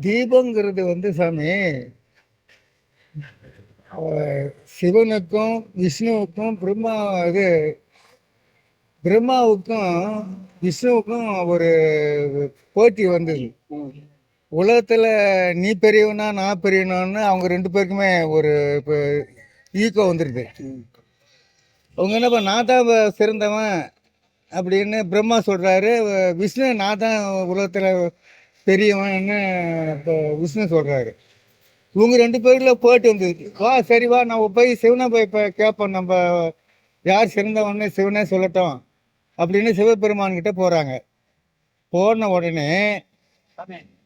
தீபங்கிறது வந்து சாமி சிவனுக்கும் விஷ்ணுவுக்கும் பிரம்மா இது பிரம்மாவுக்கும் விஷ்ணுவுக்கும் ஒரு போட்டி வந்தது. உலகத்தில் நீ பெரியவனா நான் பெரியவனான்னு அவங்க ரெண்டு பேருக்குமே ஒரு இப்போ ஈக்கோ வந்துடுது அவங்க என்ன பண்ண நான் தான் சிறந்தவன் அப்படின்னு பிரம்மா சொல்கிறாரு விஷ்ணு நான் தான் உலகத்தில் பெரியவன்னு இப்போ விஷ்ணு சொல்கிறாரு இவங்க ரெண்டு பேரில் போயிட்டு வந்து வா சரி வா நம்ம போய் சிவனை போய் இப்போ கேட்போம். நம்ம யார் சிறந்தவன்னு சிவனே சொல்லட்டும் அப்படின்னு சிவபெருமான்கிட்ட போகிறாங்க போன உடனே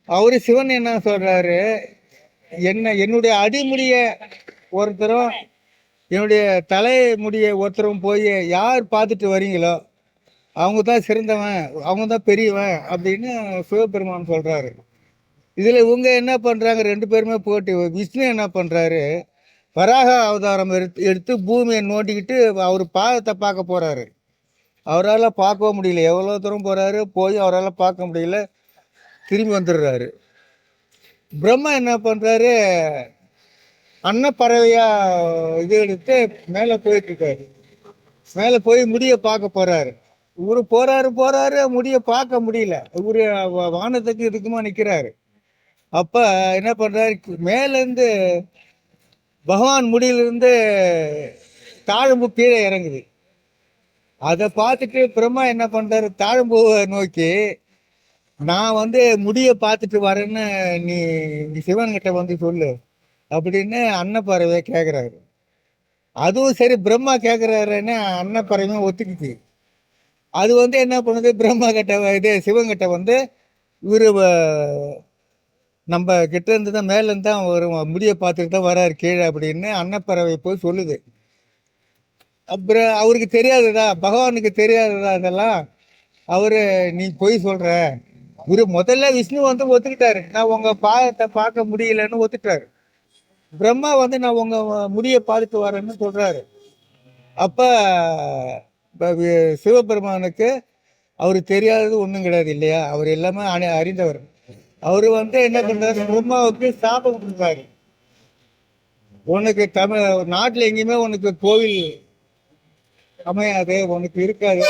அவரு சிவன் என்ன சொல்கிறாரு என்ன என்னுடைய அடிமுடிய ஒருத்தரும் என்னுடைய தலைமுடிய ஒருத்தரும் போய் யார் பார்த்துட்டு வரீங்களோ அவங்க தான் சிறந்தவன் அவங்க தான் பெரியவன் அப்படின்னு சிவபெருமான் சொல்கிறாரு இதில் இவங்க என்ன பண்ணுறாங்க ரெண்டு பேருமே போட்டி. விஷ்ணு என்ன பண்ணுறாரு வராக அவதாரம் எடுத்து எடுத்து பூமியை நோண்டிக்கிட்டு அவர் பாதத்தை பார்க்க போகிறாரு அவரால் பார்க்கவும் முடியல. எவ்வளோ தூரம் போகிறாரு போய் அவரால் பார்க்க முடியல. திரும்பி வந்துடுறாரு. பிரம்மா என்ன பண்ணுறாரு அன்னப்பறவையாக இது எடுத்து மேலே போயிட்டுருக்காரு மேலே போய் முடிய பார்க்க போகிறாரு இவர் போறாரு போறாரு முடிய பார்க்க முடியல. இவர் வ- வானத்துக்கு இதுக்குமா நிற்கிறாரு அப்ப என்ன பண்றாரு மேலேருந்து பகவான் முடியிலிருந்து தாழம்பு கீழே இறங்குது. அதை பார்த்துட்டு பிரம்மா என்ன பண்றாரு தாழம்பூவை நோக்கி நான் வந்து முடிய பார்த்துட்டு வரேன்னு நீ நீ சிவன்கிட்ட வந்து சொல்லு அப்படின்னு அன்னப்பறவை கேட்குறாரு அதுவும் சரி பிரம்மா கேட்குறாருன்னு அன்னப்பறவையும் ஒத்துக்கிச்சு அது வந்து என்ன பண்ணுது? பிரம்மா கிட்ட இது சிவங்கிட்ட வந்து இவர் நம்ம கிட்ட இருந்து தான் மேலேருந்து தான் ஒரு முடியை பார்த்துட்டு தான் வராரு கீழே அப்படின்னு அன்னப்பறவை போய் சொல்லுது. அப்புறம் அவருக்கு தெரியாதுதா? பகவானுக்கு தெரியாதுதா அதெல்லாம் அவர் நீ பொய் சொல்கிற இவரு முதல்ல விஷ்ணு வந்து ஒத்துக்கிட்டாரு. நான் உங்கள் பாதத்தை பார்க்க முடியலன்னு ஒத்துக்கிட்டாரு. பிரம்மா வந்து நான் உங்கள் முடியை பார்த்துட்டு வரேன்னு சொல்கிறாரு அப்போ சிவபெருமானுக்கு அவரு தெரியாதது ஒண்ணும் கிடையாது இல்லையா? அவர் எல்லாமே அணி- அறிந்தவர். அவரு வந்து என்ன பண்றாரு? பிரம்மாவுக்கு சாபம் கொடுத்தாரு. உனக்கு தமிழ் நாட்டுல எங்கேயுமே உனக்கு கோவில் அமையாது உனக்கு இருக்காது.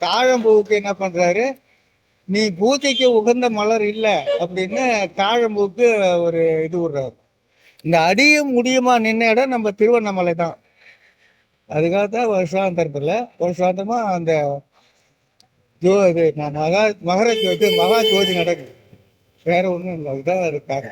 தாழம்பூவுக்கு என்ன பண்றாரு? நீ பூஜைக்கு உகந்த மலர் இல்லை அப்படின்னு தாழம்பூவுக்கு ஒரு இது விடுறாரு. இந்த அடியும் முடியுமா நின்ன இடம் நம்ம திருவண்ணாமலை தான். அதுக்காக தான் வருஷாந்தரத்தில் வருஷாந்தமா அந்த ஜோ இது மகா மகர ஜோதி மகா ஜோதி நடக்குது. வேற ஒன்றும் இல்லை. அதுதான் இருக்காங்க